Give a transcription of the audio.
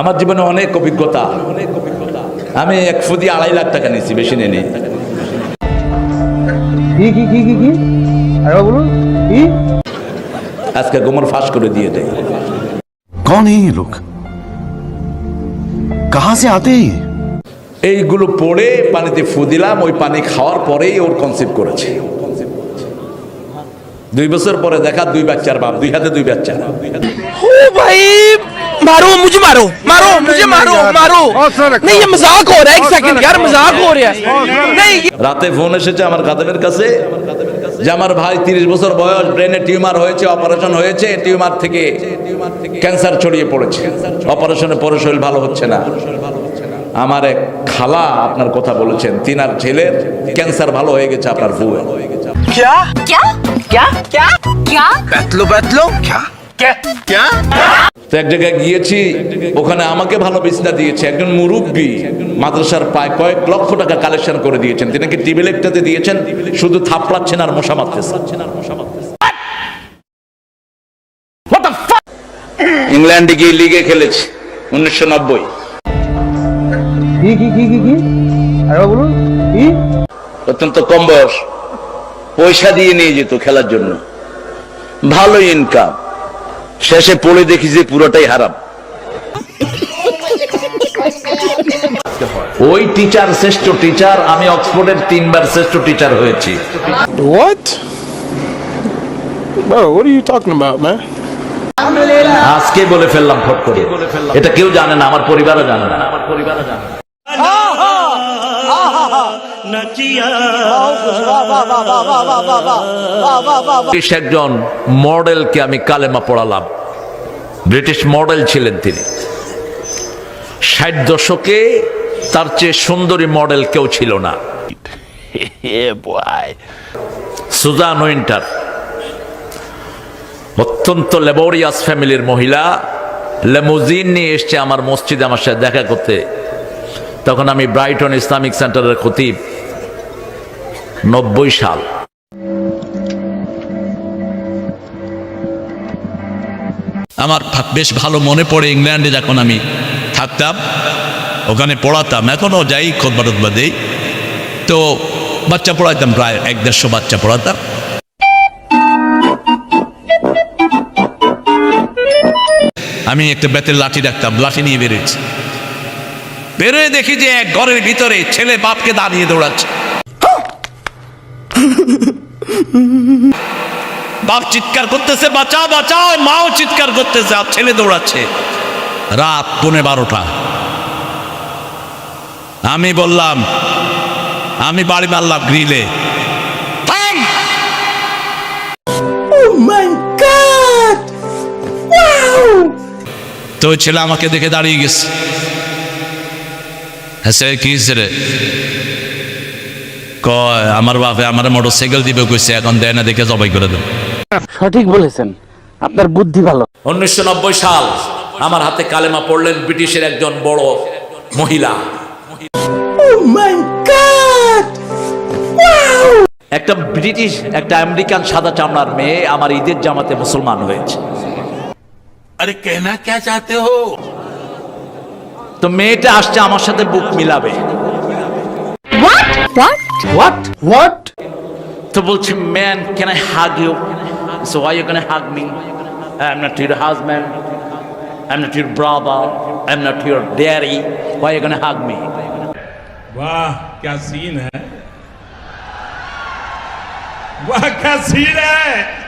আমার জীবনে অনেক অভিজ্ঞতা। অনেক অভিজ্ঞতা আমি এক ফুদি আড়াই লাখ টাকা নিয়েছি বেশি নেই আজকে গোমর ফাঁস করে দিয়ে দেয়। কন এই লোক কাহা সে আতে এইগুলো পড়ে পানিতে ফু দিলাম ওই পানি খাওয়ার পরেই ওর কনসেপ্ট করেছে। দুই বছর পরে দেখা দুই বাচ্চার বাপ দুই হাতে দুই বাচ্চা ओ भाई मारो मुझे मारो मारो मुझे मारो मारो नहीं ये मजाक हो रहा है एक सेकंड यार मजाक हो रहा है नहीं ये- রাতে ফোন এসেছে আমার খাদেমের কাছে যে আমার ভাই তিরিশ বছর বয়স ব্রেনে টিউমার হয়েছে অপারেশন হয়েছে টিউমার থেকে ক্যান্সার ছড়িয়ে পড়েছে অপারেশনে পরে শরীর ভালো হচ্ছে না আমার এক খালা আপনার কথা বলেছেন তিনার ছেলের ক্যান্সার ভালো হয়ে গেছে আপনার বুয়ে ক্যা? ক্যা? ক্যা? তো এক জায়গায় গিয়েছি ওখানে আমাকে ভালো বিছনা দিয়েছে। একজন মুরব্বী মাদ্রাসার কয়েক লক্ষ টাকা কালেকশন করে দিয়েছেন। টিভি লেকটাতে দিয়েছেন শুধু থাপড়াচ্ছেন আর মশা মারতেছেন ইংল্যান্ডে গিয়ে লিগে খেলেছি উনিশশো নব্বই। কি কি কি কি কি? বলুন কি? অত্যন্ত কম বয়স। পয়সা দিয়ে নিয়ে যেত খেলার জন্য। ভালো ইনকাম শেষে পড়ে দেখি যে পুরোটাই হারাম। ওই টিচার শ্রেষ্ঠ টিচার আমি অক্সফোর্ডের তিনবার শ্রেষ্ঠ টিচার হয়েছি। What? Bro, what are you talking about, man? আজকে বলে ফেললাম ফট করে। এটা কেউ জানে না আমার পরিবারও জানে না আমার পরিবারও জানে না। ব্রিটিশ একজন মডেলকে আমি কালেমা পড়ালাম। ব্রিটিশ মডেল ছিলেন তিনি। ষাট দশকে তার চেয়ে সুন্দরী মডেল কেউ ছিল না। সুজান উইন্টার অত্যন্ত লেবোরিয়াস ফ্যামিলির মহিলা লেমুজিন নিয়ে এসছে আমার মসজিদে আমার সাথে দেখা করতে। তখন আমি ব্রাইটন ইসলামিক সেন্টারের খতিব। নব্বই সাল। আমার বেশ ভালো মনে পড়ে ইংল্যান্ডে যখন আমি থাকতাম, ওখানে পড়াতাম। এখনও যাই খোদবা টোদবা দেই তো বাচ্চা পড়াইতাম প্রায় এক দেড়শো বাচ্চা পড়াতাম। আমি একটা বেতের লাঠি রাখতাম, লাঠি নিয়ে বেরোচ্ছি বেরোয় দেখি যে এক ঘরের ভিতরে ছেলে বাপকে দাঁড়িয়ে দৌড়াচ্ছে। বাপ চিৎকার করতেছে বাঁচাও বাঁচাও মাও চিৎকার করতেছে আর ছেলে দৌড়াচ্ছে। রাত পৌনে বারোটা। আমি বললাম আমি বাড়ি মারলাম গ্রিলে। থাম! তো ছেলে আমাকে দেখে দাঁড়িয়ে গেছে। সে কি রে। কয় আমার বাপে আমার দিবে কইছে এখন দেয় না দেখে জবাই করে দেব। সঠিক বলেছেন। আপনার বুদ্ধি ভালো। উনিশশো সাল আমার হাতে কালেমা পড়লেন ব্রিটিশের একজন বড় মহিলা। oh একটা ব্রিটিশ একটা আমেরিকান সাদা চামড়ার মেয়ে আমার ঈদের জামাতে মুসলমান হয়েছে। আরে কেনা কে চাতে হো? তো মেয়েটা আসছে আমার সাথে বুক মিলাবে what what হোয়াট হোয়াট তো বলছি man can I hug you so why you can hug me I am not your husband I am not your brother I am not your daddy why you can hug me वाह क्या scene है वाह क्या scene है